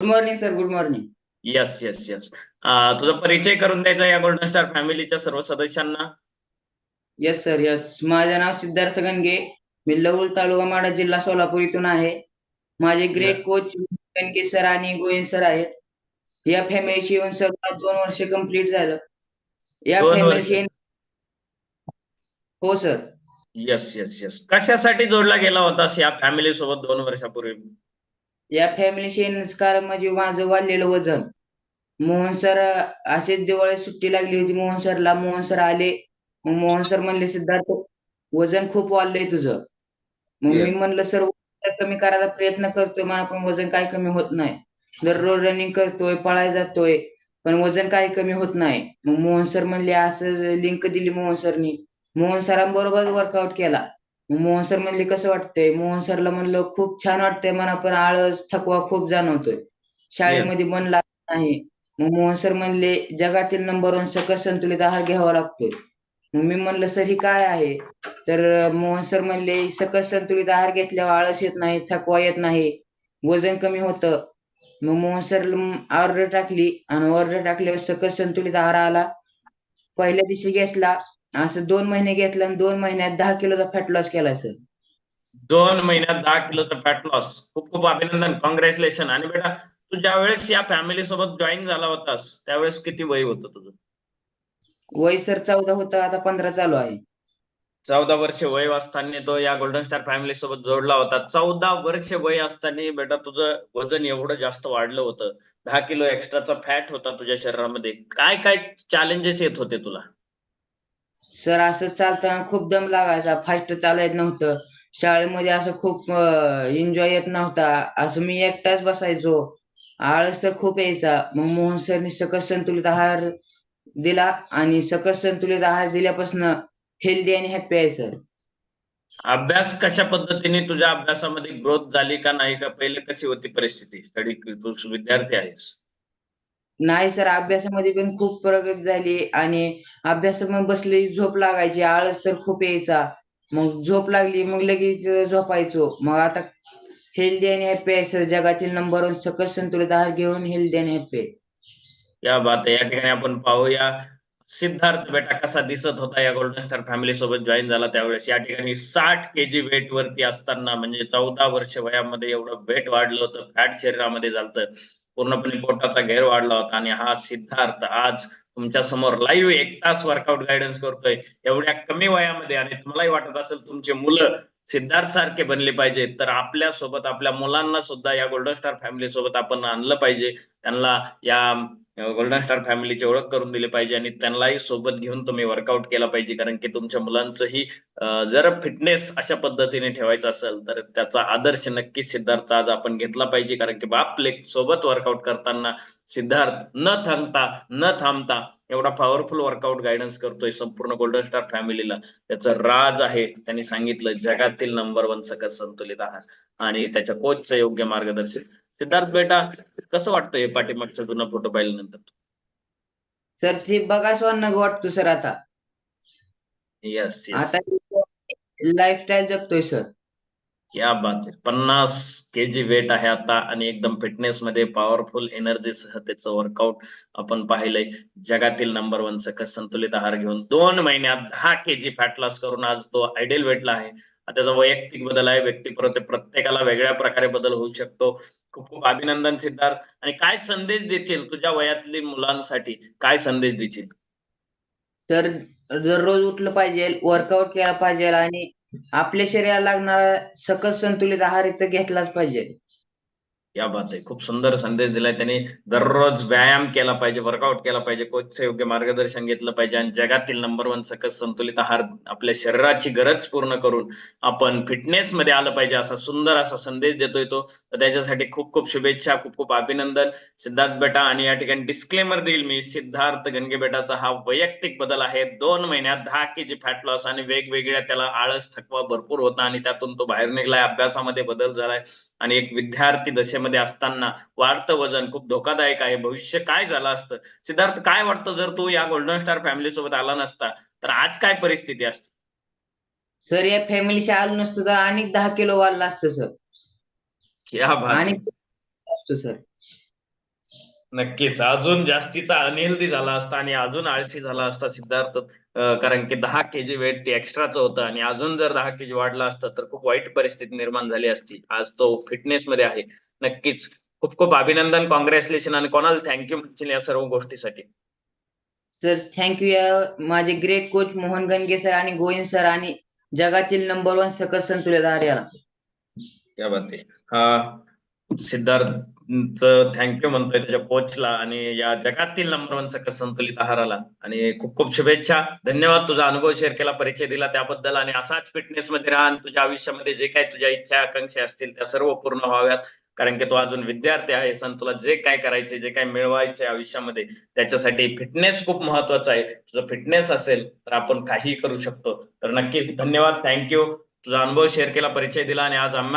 Good morning sir good morning yes yes yes तुझा परिचय करून द्यायचा या गोल्डन स्टार फॅमिलीच्या सर्व सदस्यांना. येस सर येस माझे नाव सिद्धार्थ गणगे मी लवळ तालुका माडा जिल्हा सोलापूर इथून आहे. माझे ग्रेट कोच गणगे सर आणि गोविंद सर आहेत. या फॅमिलीशी येऊन सर दोन वर्ष कंप्लीट झालं. या फॅमिलीशी हो सर येस येस येस कशासाठी जोडला गेला होतास या फॅमिली सोबत दोन वर्षापूर्वी? या येण्याचं कारण म्हणजे माझं वाढलेलं वजन. मोहन सर असेच दिवाळी सुट्टी लागली होती. मोहन सरला मोहन सर आले. मग मोहन सर म्हणले सिद्धार्थ वजन खूप वाढलंय तुझं. मग मी. म्हणलं सर वजन कमी करायचा प्रयत्न करतोय. मला पण वजन काय कमी होत नाही. दररोज रनिंग करतोय पळायला जातोय पण वजन काही कमी होत नाही. मग मोहन सर म्हणले असं लिंक दिली मोहन सरनी मोहन सरांबरोबर वर्कआउट केला. मोहन सर म्हणले कसं वाटतंय? मोहन सरला म्हणलं खूप छान वाटतंय मला पण आळस थकवा खूप जाणवतोय. शाळेमध्ये मन लागत नाही. मग मोहन सर म्हणले जगातील नंबर वन सकस संतुलित आहार घ्यावा लागतोय? मग मी म्हणलं सर ही काय आहे? तर मोहन सर म्हणले सकस संतुलित आहार घेतल्यावर आळस येत नाही थकवा येत नाही वजन कमी होतं. मग मोहन सर ऑर्डर टाकली आणि ऑर्डर टाकल्यावर सकस संतुलित आहार आला? पहिल्या दिवशी घेतला. असं दोन महिने घेतला आणि दोन महिन्यात दहा किलोचा फॅट लॉस केला सर दोन महिन्यात दहा किलोचा फॅट लॉस खूप खूप अभिनंदन. कॉंग्रॅच्युलेशन आणि बेटा तू ज्या वेळेस या फॅमिली सोबत जॉईन झाला होतास त्यावेळेस किती वय होतं तुझं? वय सर चौदा होतं आता पंधरा चालू आहे. चौदा वर्ष वय असताना तो या गोल्डन स्टार फॅमिली सोबत जोडला होता. चौदा वर्ष वय असताना बेटा तुझं वजन एवढं जास्त वाढलं होतं. दहा किलो एक्स्ट्राचा फॅट होता तुझ्या शरीरामध्ये. काय काय चॅलेंजेस येत होते तुला? सर असं चालताना खूप दम लागायचा. फास्ट चालायला नव्हतं. शाळेमध्ये असं खूप एन्जॉय येत नव्हता. असं मी एकटाच बसायचो. आळस तर खूप यायचा. मग मोहन सरनी सकस संतुलित आहार दिला आणि सकस संतुलित आहार दिल्यापासून हेल्दी आणि हॅपी आहे सर. अभ्यास कशा पद्धतीने तुझ्या अभ्यासामध्ये ग्रोथ झाली का नाही का? पहिले कशी होती परिस्थिती? स्टडी तू विद्यार्थी आहेस. नाही सर अभ्यासामध्ये पण खूप प्रगती झाली आणि अभ्यासामध्ये बसली झोप लागायची आळस तर खूप यायचा. मग झोप लागली मग लगेच झोपायचो. मग आता हेल्दी आणि हॅपी आहे सर जगातील नंबर वन सकस संतुलित आहार घेऊन हेल्दी आणि हॅपी आहे. या बात आहे या ठिकाणी आपण पाहूया. सिद्धार्थ बेटा कसा दिसत होता या गोल्डन स्टार फॅमिली सोबत जॉईन झाला त्यावेळेस. या ठिकाणी साठ केजी वेट वरती असताना म्हणजे चौदा वर्ष वयामध्ये एवढं वेट वाढलं होतं. फॅट शरीरामध्ये झालं पूर्णपणे पोटाचा घेर वाढला होता आणि हा सिद्धार्थ आज तुमच्यासमोर लाईव्ह एक तास वर्कआउट गायडन्स करतोय. एवढ्या कमी वयामध्ये आणि तुम्हालाही वाटत असेल तुमचे मुलं सिद्धार्थ सारखे बनले पाहिजे तर आपल्यासोबत आपल्या मुलांना सुद्धा या गोल्डन स्टार फॅमिली सोबत आपण आणलं पाहिजे. त्यांना या गोल्डन स्टार फॅमिलीची ओळख करून दिली पाहिजे आणि त्यांनाही सोबत घेऊन तुम्ही वर्कआउट केला पाहिजे. कारण की तुमच्या मुलांचंही जर फिटनेस अशा पद्धतीने ठेवायचा असेल तर त्याचा आदर्श नक्कीच सिद्धार्थ आज आपण घेतला पाहिजे. कारण की बाप लेक सोबत वर्कआउट करताना सिद्धार्थ न थांबता न थांबता एवढा पॉवरफुल वर्कआउट गायडन्स करतोय संपूर्ण गोल्डन स्टार फॅमिलीला त्याचं राज आहे त्यांनी सांगितलं जगातील नंबर वन सकस संतुलित आहार. आणि त्याच्या कोचचं योग्य मार्गदर्शन. सिद्धार्थ बेटा कसं वाटतंय पाठीमागचा जुना फोटो पाहिल्यानंतर? सर ते नको वाटतो सर आता. येस येस आता लाईफस्टाईल जगतोय सर. क्या बात आहे पन्नास के जी वेट आहे आता आणि एकदम फिटनेस मध्ये पॉवरफुल एनर्जी सह त्याचं वर्कआउट आपण पाहिलंय. जगातील नंबर वन सकस संतुलित आहार घेऊन दोन महिन्यात दहा के जी फॅट लॉस करून आज तो आयडियल वेटला आहे. हा त्याचा वैयक्तिक बदल आहे व्यक्तिपरत प्रत्येकाला वेगळ्या प्रकारे बदल होऊ शकतो. खूप खूप अभिनंदन सिद्धार्थ. आणि काय संदेश देशील तुझ्या वयातली मुलांसाठी? काय संदेश देशील? तर दररोज उठलं पाहिजे वर्कआउट केला पाहिजे आणि आपल्या शरीराला लागणारा सकस संतुलित आहार इथं घेतलाच पाहिजे. या बात आहे खूप सुंदर संदेश दिलाय त्यांनी. दररोज व्यायाम केला पाहिजे वर्कआउट केला पाहिजे कोचचं योग्य मार्गदर्शन घेतलं पाहिजे आणि जगातील नंबर वन सकस संतुलित आहार आपल्या शरीराची गरज पूर्ण करून आपण फिटनेस मध्ये आलं पाहिजे असा सुंदर असा संदेश देतोय तो. तर त्याच्यासाठी खूप खूप शुभेच्छा खूप खूप अभिनंदन. सिद्धार्थ बेटा आणि या ठिकाणी डिस्क्लेमर देईल मी सिद्धार्थ गणगे बेटाचा हा वैयक्तिक बदल आहे. दोन महिन्यात दहा केजी फॅट लॉस आणि वेगवेगळ्या त्याला आळस थकवा भरपूर होता आणि त्यातून तो बाहेर निघलाय अभ्यासामध्ये बदल झालाय. आणि एक विद्यार्थी दशेमध्ये असताना वाढतं वजन खूप धोकादायक आहे. भविष्य काय झालं असतं? सिद्धार्थ काय वाटतं जर तू या गोल्डन स्टार फॅमिली सोबत आला नसता तर आज काय परिस्थिती असते? सर या फॅमिलीशी आलो नसतो तर आणि दहा किलो वाढला असतं सर क्या बात आणि. असतो सर नक्कीच. अजून जास्तीचा अनहेल्दी झाला असता आणि अजून आळशी झाला असता सिद्धार्थ. कारण की दहा केजी वेट एक्स्ट्राचं होतं आणि अजून जर दहा केजी वाढला असतं तर खूप वाईट परिस्थिती निर्माण झाली असती. आज तो फिटनेस मध्ये आहे. नक्कीच. खूप खूप अभिनंदन कॉंग्रॅच्युलेशन आणि कोणाला थँक्यू म्हणशील या सर्व गोष्टीसाठी? तर थँक्यू या माझे great coach Mohan Ganage sir आणि गोविंद सर आणि जगातील नंबर वन सकस संतुलित आहार याला क्या बात आहे हा सिद्धार्थ थँक्यू म्हणतोय त्याच्या कोचला आणि या जगातील नंबर वन सकस संतुलित आहाराला. आणि खूप खूप शुभेच्छा. धन्यवाद तुझा अनुभव शेअर केला परिचय दिला त्याबद्दल. आणि असाच फिटनेस मध्ये राहा आणि तुझ्या आयुष्यामध्ये जे काही तुझ्या इच्छा आकांक्षा असतील त्या सर्व पूर्ण व्हाव्यात. कारण की तो अजून विद्यार्थी आहे. पण तुला जे काय करायचे जे काय मिळवायचे आयुष्यामध्ये त्याच्यासाठी फिटनेस खूप महत्त्वाचा आहे. तुझं फिटनेस असेल तर आपण काहीही करू शकतो. तर नक्कीच धन्यवाद. थँक्यू तुझा अनुभव शेअर केला परिचय दिला आणि आज आम्हा